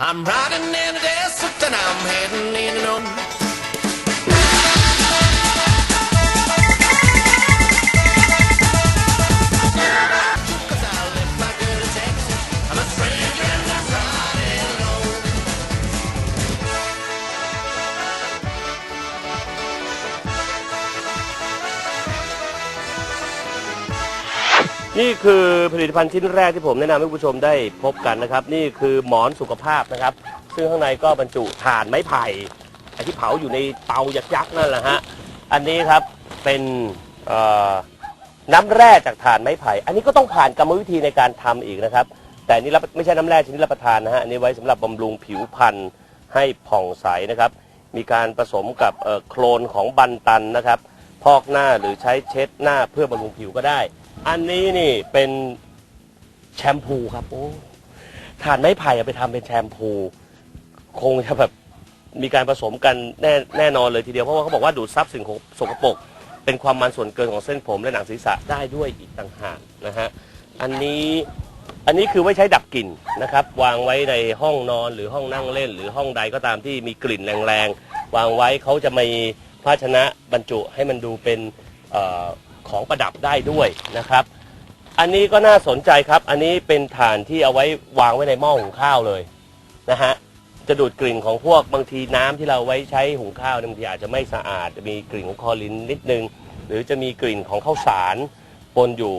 I'm riding in the desert and I'm heading in and on. นี่คือผลิตภัณฑ์ชิ้นแรกที่ผมแนะนำให้ผู้ชมได้พบกันนะครับ นี่คือหมอนสุขภาพนะครับ ซึ่งข้างในก็บรรจุถ่านไม้ไผ่ไอ้ที่เผาอยู่ในเตายักษ์ๆนั่นแหละฮะอันนี้ครับเป็นเอ่อน้ำแร่จากถ่านไม้ไผ่ อันนี้ก็ต้องผ่านกรรมวิธีในการทำอีกนะครับ แต่อันนี้รับไม่ใช่น้ำแร่ชนิดรับประทานนะฮะอันนี้ไว้สำหรับบำรุงผิวพรรณให้ผ่องใสนะครับ มีการผสมกับเอ่อโคลนของบันตันนะครับ พอกหน้าหรือใช้เช็ดหน้าเพื่อบำรุงผิวก็ได้ อันนี้นี่เป็นแชมพูครับโอ้ถานไม้ไผ่เอาไปทำเป็นแชมพู คงจะแบบมีการผสมกันแน่แน่นอนเลยทีเดียว เพราะว่าเขาบอกว่าดูดซับสิ่งของสกปรกเป็นความมันส่วนเกินของเส้นผมและหนังศีรษะได้ด้วยอีกต่างหากนะฮะอันนี้อันนี้คือไว้ใช้ดับกลิ่นนะครับ วางไว้ในห้องนอนหรือห้องนั่งเล่น หรือห้องใดก็ตามที่มีกลิ่นแรงๆวางไว้เขาจะมีภาชนะบรรจุให้มันดูเป็นเออ ของประดับได้ด้วยนะครับ อันนี้ก็น่าสนใจครับ อันนี้เป็นฐานที่เอาไว้วางไว้ในหม้อหุงข้าวเลยนะฮะจะดูดกลิ่นของพวกบางทีน้ำที่เราไว้ใช้หุงข้าวบางทีอาจจะไม่สะอาดจะมีกลิ่นของคอรินนิดนึง หรือจะมีกลิ่นของข้าวสารปนอยู่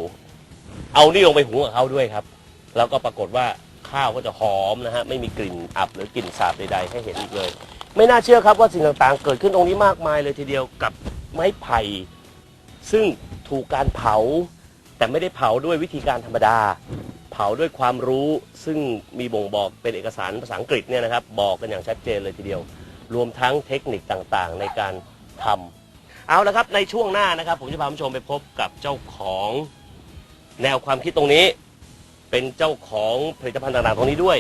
เอานี่ลงไปหุงกับเขาด้วยครับ แล้วก็ปรากฏว่าข้าวก็จะหอมนะฮะไม่มีกลิ่นอับหรือกลิ่นสาบใดๆให้เห็นอีกเลย ไม่น่าเชื่อครับว่าสิ่งต่างๆ เกิดขึ้นตรงนี้มากมายเลยทีเดียวกับไม้ไผ่ซึ่ง ถูกการเผา แต่ไม่ได้เผาด้วยวิธีการธรรมดา เผาด้วยความรู้ซึ่งมีบ่งบอกเป็นเอกสารภาษาอังกฤษเนี่ยนะครับ บอกกันอย่างชัดเจนเลยทีเดียว รวมทั้งเทคนิคต่างๆ ในการทำเอาละครับในช่วงหน้านะครับ ผมจะพาผู้ชมไปพบกับเจ้าของแนวความคิดตรงนี้ เป็นเจ้าของผลิตภัณฑ์ต่างๆตรงนี้ด้วย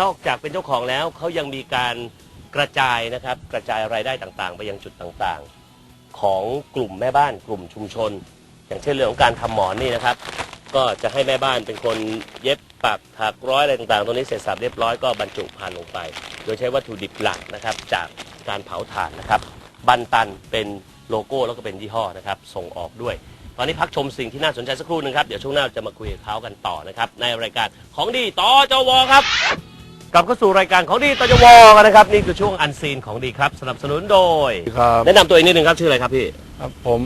นอกจากเป็นเจ้าของแล้วเขายังมีการกระจายนะครับ กระจายรายได้ต่างๆ ไปยังจุดต่างๆ ของกลุ่มแม่บ้านกลุ่มชุมชน อย่างเช่นเรื่องของการทำหมอนนี่นะครับ ก็จะให้แม่บ้านเป็นคนเย็บปักถักร้อยอะไรต่างๆ ตรงนี้เสร็จสับเรียบร้อยก็บรรจุผ่านลงไป โดยใช้วัตถุดิบหลักนะครับ จากการเผาถ่านนะครับ บันตันเป็นโลโก้แล้วก็เป็นยี่ห้อนะครับ ส่งออกด้วย ตอนนี้พักชมสิ่งที่น่าสนใจสักครู่หนึงครับ เดี๋ยวช่วงหน้าจะมาคุยกับเขากันต่อนะครับ ในรายการของดีต่อจวครับ กลับเข้าสู่รายการของดีต่อจวกันนะครับ นี่คือช่วงอันซีนของดีครับ สนับสนุนโดย ครับแนะนำตัวเองนิดนึงครับชื่ออะไรครับพี่ ครับผม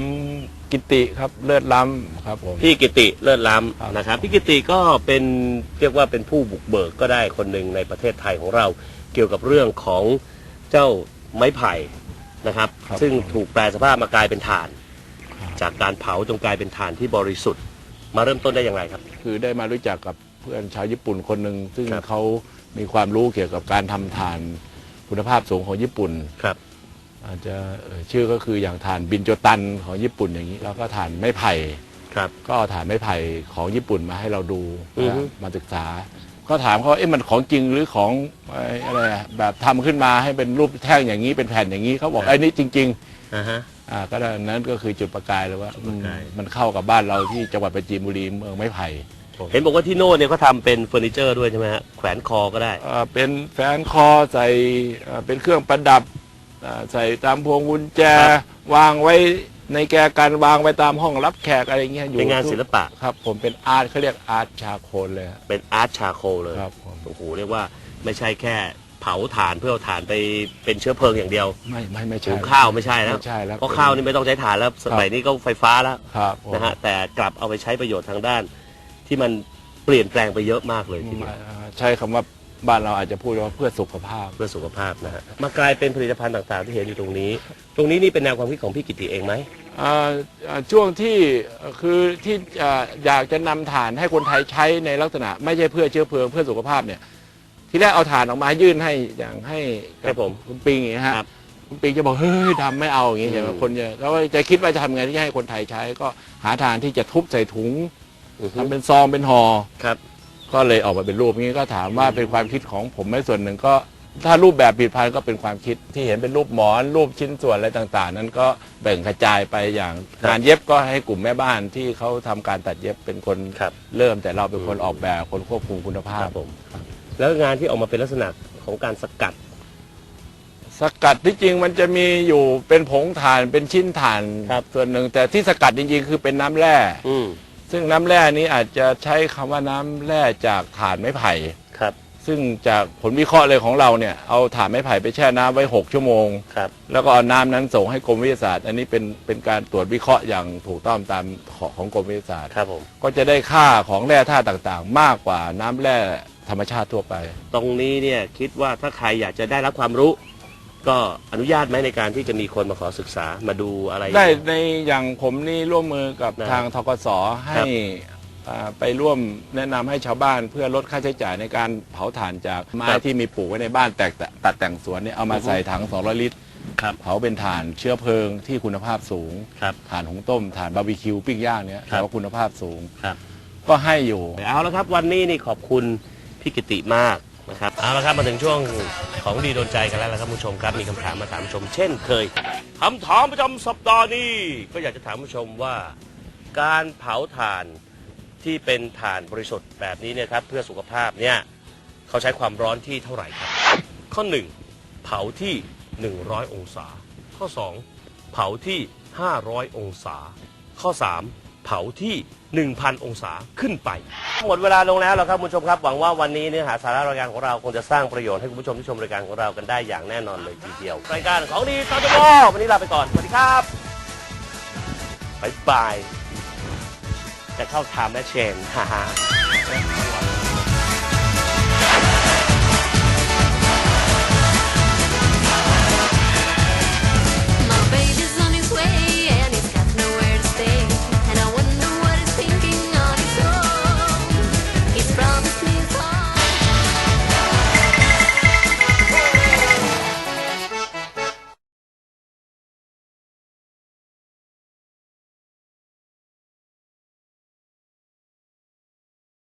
กิติครับเลือดล้ำครับผม พี่กิติเลิศล้ครับำนะครับพี่กิติก็เป็นเรียกว่าเป็นผู้บุกเบิกก็ได้คนหนึ่งในประเทศไทยของเรา เกี่ยวกับเรื่องของเจ้าไม้ไผ่นะครับซึ่งถูกแปลสภาพมากลายเป็นถ่านจากการเผาจนกลายเป็นถ่านที่บริสุทธิ์ มาเริ่มต้นได้อย่างไรครับ คือได้มารู้จักกับเพื่อนชาวญี่ปุ่นคนหนึ่งซึ่งครับ เขามีความรู้เกี่ยวกับการทำถ่านคุณภาพสูงของญี่ปุ่น ครับ อาจจะเอ่ยชื่อก็คืออย่างถ่านบินโจตันของญี่ปุ่นอย่างนี้ แล้วก็ถ่านไม้ไผ่ ครับ ก็เอาถ่านไม้ไผ่ของญี่ปุ่นมาให้เราดูอือฮึมาศึกษา ก็ถามเขาว่าเอ๊ะมันของจริงหรือของเอ่ออะไรอะแบบทำขึ้นมาให้เป็นรูปแท่งอย่างนี้เป็นแผ่นอย่างนี้เขาบอกไอ้นี่จริง ๆ อ่าฮะ อ่าก็ได้นั้นก็คือจุดประกายเลยว่าจุดประกายมันมันเข้ากับบ้านเราที่จังหวัดประจีนบุรีเมืองไม้ไผ่ เห็นบอกว่าที่โน่นเนี่ยเขาทำเป็นเฟอร์นิเจอร์ด้วยใช่ไหมฮะแขวนคอก็ได้อ่าเป็นแฟนคอใส่อ่าเป็นเครื่องประดับอ่าใส่ตามพวงกุญแจ ครับวางไว้ในแกกันวางไว้ตามห้องรับแขกอะไรเงี้ยอยู่เป็นงานทุกศิลปะ ครับ ผมเป็นอาร์ตเขาเรียกอาร์ตชาโคนเลยฮะ เป็นอาร์ตชาโคลเลยครับผม โอ้โหเรียกว่าไม่ใช่แค่เผาถ่านเพื่อเอาถ่านไปเป็นเชื้อเพลิงอย่างเดียวไม่ไม่ไม่หุใช่งข้าวไม่ใช่แล้วไม่ใช่แล้วเพราะข้าวนี่ไม่ต้องใช้ถ่านแล้วสมัยนี้ก็ไฟฟ้าแล้วครับผม นะฮะแต่กลับเอาไปใช้ประโยชน์ทางด้าน ที่มันเปลี่ยนแปลงไปเยอะมากเลยทีเดียวอ่าใช้คำว่าบ้านเราอาจจะพูดว่าเพื่อสุขภาพ เพื่อสุขภาพนะฮะมากลายเป็นผลิตภัณฑ์ต่างๆ ที่เห็นอยู่ตรงนี้ ตรงนี้นี่เป็นแนวความคิดของพี่กิติเองไหม อ่าอ่าช่วงที่เอ่อคือที่อ่าอยากจะนำถ่านให้คนไทยใช้ในลักษณะ ไม่ใช่เพื่อเชื้อเพลิงเพื่อสุขภาพเนี่ย ที่แรกเอาถ่านออกมายื่นให้อย่างให้ให้ผมคุณปิงอย่างเงี้ยฮะครับคุณปิงจะบอกเฮ้ยทำไม่เอาอย่างงี้อืมใช่ไหมคนจะแล้วจะคิดว่าจะทำไงที่จะให้คนไทยใช้ก็หาทางที่จะทุบใส่ถุง อือฮึทำเป็นซองเป็นห่อครับ ก็เลยออกมาเป็นรูปนี้ก็ถามว่าเป็นความคิดของผมไหม่ส่วนหนึ่งก็ ถ้ารูปแบบผิดพลาดก็เป็นความคิดที่เห็นเป็นรูปหมอนรูปชิ้นส่วนอะไรต่างๆ นั้นก็แบ่งกระจายไปอย่างครับงานเย็บก็ให้กลุ่มแม่บ้านที่เขาทำการตัดเย็บเป็นคนครับ เริ่มแต่เราเป็นคนออกแบบคนควบคุมคุณภาคพรับผมแล้วงานที่ออกมาเป็นลักษณะของการสกัด สกัดที่จริงมันจะมีอยู่เป็นผงถ่านเป็นชิ้นถ่านครับ ส่วนหนึ่งแต่ที่สกัดจริงๆ คือเป็นน้ำแร่ อืม ซึ่งน้ำแร่นี้อาจจะใช้คำว่าน้ำแร่จากถ่านไม้ไผ่ ครับซึ่งจากผลวิเคราะห์เลยของเราเนี่ยเอาถ่านไม้ไผ่ไปแช่น้ำไว้ 6 ชั่วโมง ครับ แล้วก็เอาน้ำนั้นส่งให้กรมวิทยาศาสตร์ อันนี้เป็นเป็นการตรวจวิเคราะห์อย่างถูกต้องตามของของกรมวิทยาศาสตร์ ครับผม ก็จะได้ค่าของแร่ธาตุต่างๆ มากกว่าน้ำแร่ธรรมชาติทั่วไป ตรงนี้เนี่ยคิดว่าถ้าใครอยากจะได้รับความรู้ ก็อนุญาตไหมในการที่จะมีคนมาขอศึกษามาดูอะไร ได้ในอย่างผมนี่ร่วมมือกับนะทางทกสให้อ่าไปร่วมแนะนำให้ชาวบ้านเพื่อลดค่าใช้จ่ายในการเผาถ่านจากไม้ที่มีปลูกไว้ในบ้านแตกตัดแต่งสวนเนี่ยเอามาใส่ถัง 200 ลิตรครับเผาเป็นถ่านเชื้อเพลิงที่คุณภาพสูงครับถ่านหุงต้มถ่านบาร์บีคิวปิ้งย่างเนี่ยครับ แต่ว่าคุณภาพสูง ครับ ก็ให้อยู่ เอาละครับวันนี้นี่ขอบคุณพี่กิติมาก นะครับเอาละครับมาถึงช่วงของดีโดนใจกันแล้วละครับผู้ชมครับมีคำถามมาถามผู้ชม เช่นเคยคำถามประจำสัปดาห์นี้ก็อยากจะถามผู้ชมว่า การเผาถ่านที่เป็นถ่านบริสุทธิ์แบบนี้เนี่ยครับเพื่อสุขภาพเนี่ยเขาใช้ความร้อนที่เท่าไหร่ครับ ข้อ 1 เผาที่ 100 องศา ข้อ 2 เผาที่ 500 องศา ข้อ 3 เผาที่ 1,000 องศาขึ้นไป หมดเวลาลงแล้วแล้วครับคุณผู้ชมครับ หวังว่าวันนี้เนื้อหาสาระรายการของเราคงจะสร้างประโยชน์ให้คุณผู้ชมที่ชมรายการของเรากันได้อย่างแน่นอนเลยทีเดียวรายการของดีตามตัวโลกวันนี้ลาไปก่อน สวัสดีครับบ๊ายบายจะเข้าไทม์และเชนฮ่าฮ่า Christmas.